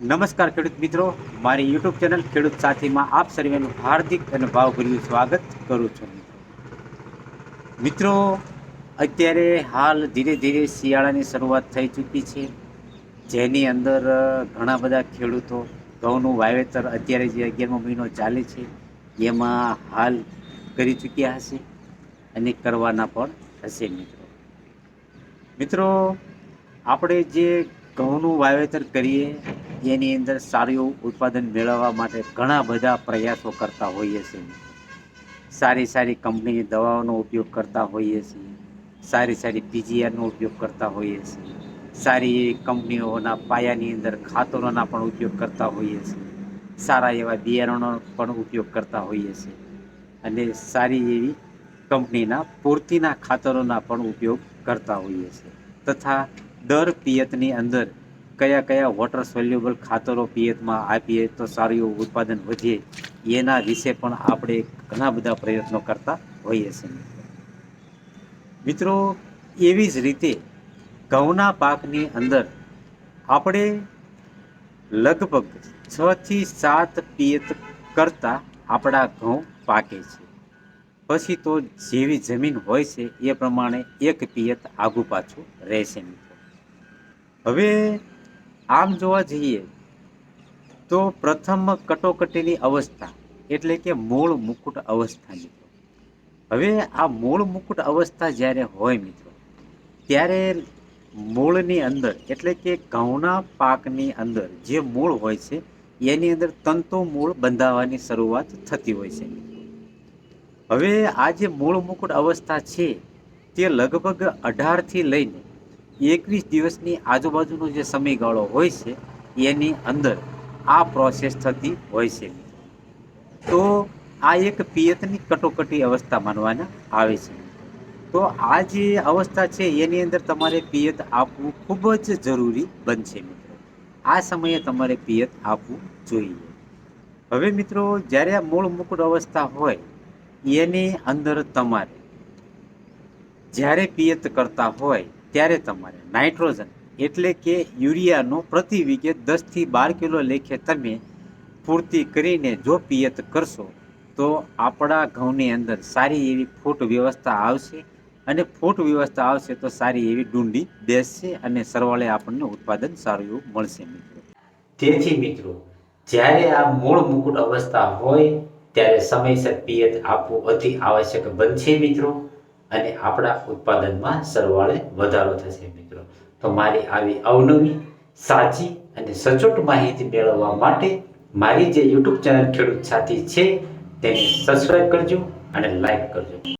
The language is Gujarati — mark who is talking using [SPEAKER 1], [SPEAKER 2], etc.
[SPEAKER 1] નમસ્કાર ખેડૂત મિત્રો. મારી યુટ્યુબ ચેનલ ખેડૂત સાથીમાં આપ સર્વેનું હાર્દિક અને ભાવભર્યું સ્વાગત કરું છું. મિત્રો, અત્યારે હાલ ધીરે ધીરે શિયાળાની શરૂઆત થઈ ચૂકી છે. જેની અંદર ઘણા બધા ખેડૂતો ઘઉંનું વાવેતર અત્યારે જે અગિયારમો મહિનો ચાલે છે, એમાં હાલ કરી ચૂક્યા હશે અને કરવાના પણ હશે મિત્રો. મિત્રો, આપણે જે ઘઉંનું વાવેતર કરીએ એની અંદર સારું ઉત્પાદન મેળવવા માટે ઘણા બધા પ્રયાસો કરતા હોઈએ છીએ. સારી સારી કંપનીની દવાઓનો ઉપયોગ કરતા હોઈએ છીએ. સારી સારી પીજીઆરનો ઉપયોગ કરતા હોઈએ છીએ. સારી એવી કંપનીઓના પાયાની અંદર ખાતરોના પણ ઉપયોગ કરતા હોઈએ છીએ. સારા એવા બિયારણોનો પણ ઉપયોગ કરતા હોઈએ છીએ. અને સારી એવી કંપનીના પૂરતીના ખાતરોના પણ ઉપયોગ કરતા હોઈએ છીએ. તથા દર પિયતની અંદર કયા કયા વોટર સોલ્યુબલ ખાતરો પિયતમાં આપીએ તો સારું એવું ઉત્પાદન વધે, એના વિશે પણ આપણે ઘણા બધા પ્રયત્નો કરતા હોઈએ છીએ. મિત્રો, એવી જ રીતે ઘઉંના પાકની અંદર આપણે લગભગ છ થી સાત પિયત કરતાં આપણા ઘઉં પાકે છે. પછી તો જેવી જમીન હોય છે એ પ્રમાણે એક પિયત આગુ પાછું રહેશે મિત્રો. હવે આમ જોવા જઈએ તો પ્રથમ કટોકટીની અવસ્થા એટલે કે મૂળ મુકુટ અવસ્થા મિત્રો. હવે આ મૂળ મુકુટ અવસ્થા જ્યારે હોય મિત્રો, ત્યારે મૂળની અંદર એટલે કે ઘઉંના પાકની અંદર જે મૂળ હોય છે, એની અંદર તંતુ મૂળ બંધાવવાની શરૂઆત થતી હોય છે હવે આ જે મૂળ મુકુટ અવસ્થા છે, તે લગભગ અઢારથી લઈને એકવીસ દિવસની આજુબાજુનો જે સમયગાળો હોય છે, એની અંદર આ પ્રોસેસ થતી હોય છે. તો આ એક પિયતની કટોકટી અવસ્થા માનવાના આવે છે. તો આ જે અવસ્થા છે, એની અંદર તમારે પિયત આપવું ખૂબ જ જરૂરી બનશે મિત્રો. આ સમયે તમારે પિયત આપવું જોઈએ. હવે મિત્રો, જ્યારે આ મૂળ મુકુટ અવસ્થા હોય, એની અંદર તમારે જ્યારે પિયત કરતા હોય ત્યારે તમારે નાઇટ્રોજન એટલે કે યુરિયાનો પ્રતિ વીઘે દસથી બાર કિલો લેખે તમે પૂર્તિ કરીને જો પિયત કરશો, તો આપણા ઘઉંની અંદર સારી એવી ફૂટ વ્યવસ્થા આવશે અને ફૂટ વ્યવસ્થા આવશે તો સારી એવી ડુંડી બેસશે અને સરવાળે આપણને ઉત્પાદન સારું એવું મળશે મિત્રો. તેથી મિત્રો, જ્યારે આ મૂળ મુકુટ અવસ્થા હોય, ત્યારે સમયસર પિયત આપવું અતિ આવશ્યક બનશે મિત્રો. અને આપણા ઉત્પાદનમાં સરવાળે વધારો થશે મિત્રો. તો મારી આવી અવનવી, સાચી અને સચોટ માહિતી મેળવવા માટે મારી જે યુટ્યુબ ચેનલ ખેડૂત સાથી છે, તેને સબસ્ક્રાઈબ કરજો અને લાઈક કરજો.